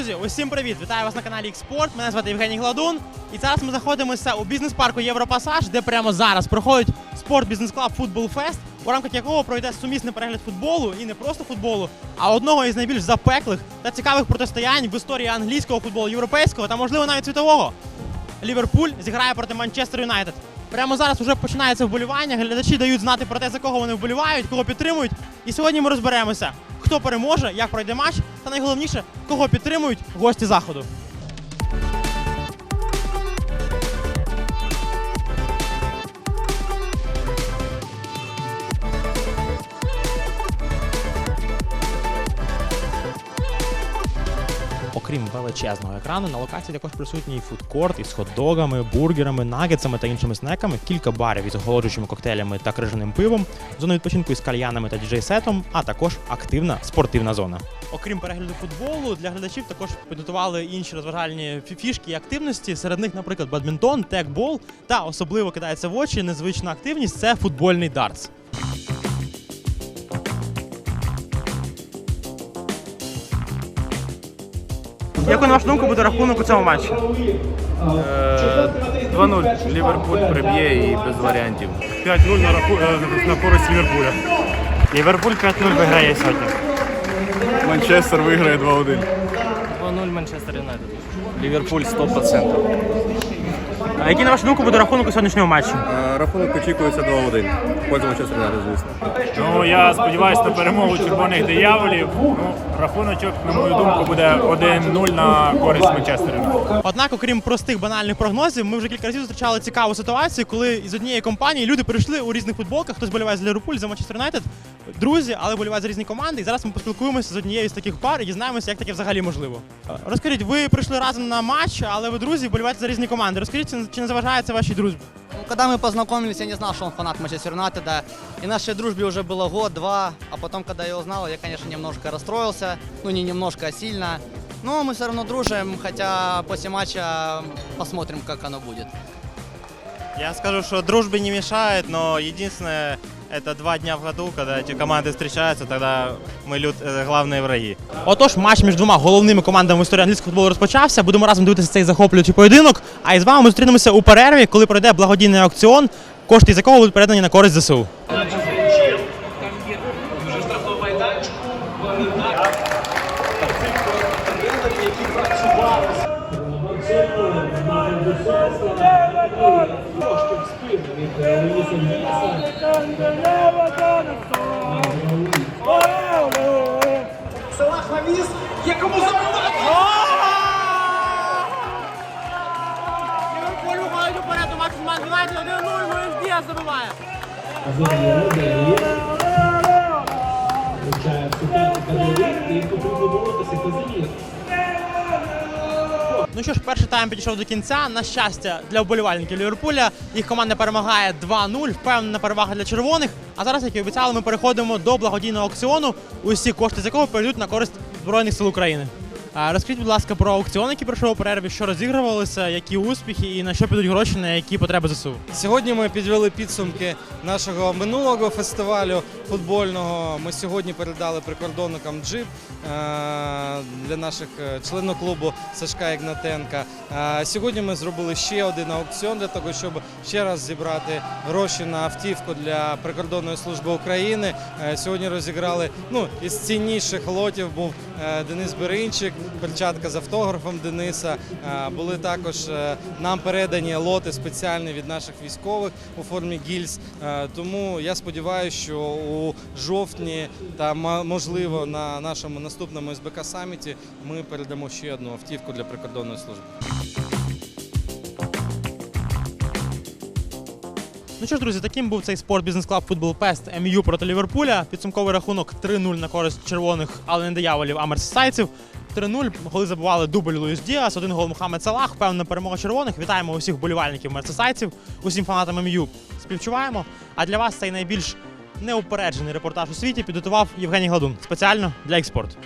Друзі, усім привіт! Вітаю вас на каналі Експорт. Мене звати Євгеній Гладун. І зараз ми знаходимося у бізнес-парку Європасаж, де прямо зараз проходить спорт бізнес клаб Футбол Фест, у рамках якого пройде сумісний перегляд футболу і не просто футболу, а одного із найбільш запеклих та цікавих протистоянь в історії англійського футболу, європейського та можливо навіть світового. Ліверпуль зіграє проти Манчестер Юнайтед. Прямо зараз вже починається вболівання. Глядачі дають знати про те, за кого вони вболівають, кого підтримують. І сьогодні ми розберемося, хто переможе, як пройде матч, та найголовніше, кого підтримують гості заходу. Окрім величезного екрану, на локації також присутній фудкорт із хот-догами, бургерами, нагетсами та іншими снеками, кілька барів із охолоджуючими коктейлями та крижаним пивом, зона відпочинку із кальянами та діджей-сетом, а також активна спортивна зона. Окрім перегляду футболу, для глядачів також підготували інші розважальні фішки і активності. Серед них, наприклад, бадмінтон, текбол та особливо кидається в очі незвична активність це футбольний дартс. Як на вашу думку буде рахунок у цьому матчі? 2-0. Ліверпуль приб'є і без варіантів. 5-0 на, раху... е, на користь Ліверпуля. Ліверпуль 5-0 виграє сьогодні. Манчестер виграє 2-1. 2-0 Манчестер Юнайтед. Ліверпуль 100%. А який на вашу думку буде рахунок у сьогоднішньому матчі? Е, Рахунок очікується 2-1. Пользу Манчестер Юнайтед, звісно. Ну я сподіваюся на перемогу червоних дияволів. Ну, рахуночок, на мою думку, буде 1-0 на користь Манчестеру. Однак, окрім простих банальних прогнозів, ми вже кілька разів зустрічали цікаву ситуацію, коли з однієї компанії люди прийшли у різних футболках. Хтось боліває за Ліверпуль, за Манчестер Юнайтед, друзі, але болівають за різні команди. І зараз ми поспілкуємося з однією з таких пар і дізнаємося, як таке взагалі можливо. Е, Розкажіть, ви прийшли разом на матч, але ви друзі боліваєте за різні команди. Розкажіть, чи- чи не заважає це вашій дружбі? Ну, Когда мы познакомились, я не знал, что он фанат Манчестер Юнайтеда. И нашей дружбе уже было год-два. А потом, когда я узнал, я, конечно, немножко расстроился. Ну, не немножко, а сильно. Но мы все равно дружим, хотя после матча посмотрим, как оно будет. Я скажу, что дружбе не мешает, но единственное, это два дня в году, когда эти команды встречаются, тогда мы лют, э, главные враги. Отож, матч між двома головними командами в історії англійського футболу розпочався. Будемо разом дивитися цей захоплюючий поєдинок. А із вами ми зустрінемося у перерві, коли пройде благодійний аукціон, кошти з якого будуть передані на користь ЗСУ. Салах навіс, якому забиває. Ліверпуль виходить уперед у матч з 1-0, Луїс Діас забиває. Ну що ж, перший тайм підійшов до кінця. На щастя, для вболівальників Ліверпуля їх команда перемагає 2-0, впевнена перевага для червоних. А зараз, як і обіцяли, ми переходимо до благодійного аукціону, усі кошти з якого перейдуть на користь Збройних сил України. Розкажіть, будь ласка, про аукціон, який пройшов у перерві, що розігрувалося, які успіхи і на що підуть гроші, на які потреби ЗСУ. Сьогодні ми підвели підсумки нашого минулого фестивалю футбольного. Ми сьогодні передали прикордонникам джип е, для наших е, членів клубу Сашка Ігнатенка. Е, Сьогодні ми зробили ще один аукціон для того, щоб ще раз зібрати гроші на автівку для прикордонної служби України. Сьогодні розіграли ну із цінніших лотів був Денис Беринчик, перчатка з автографом Дениса. Е, Були також е, нам передані лоти спеціальні від наших військових у формі гільз. Е, Тому я сподіваюся, що у жовтні та можливо на нашому наступному СБК саміті ми передамо ще одну автівку для прикордонної служби. Ну що ж, друзі, таким був цей спорт бізнес клаб футбол Пест МЮ проти Ліверпуля. Підсумковий рахунок 3-0 на користь червоних, але не дияволів, а мерсесайців. 3-0, голи забували дубль Луїс Діас, один гол Мухаммед Салах, певна перемога червоних. Вітаємо усіх болівальників мерсесайців, усім фанатам МЮ. Співчуваємо. А для вас цей найбільш неупереджений репортаж у світі підготував Євгеній Гладун спеціально для експорту.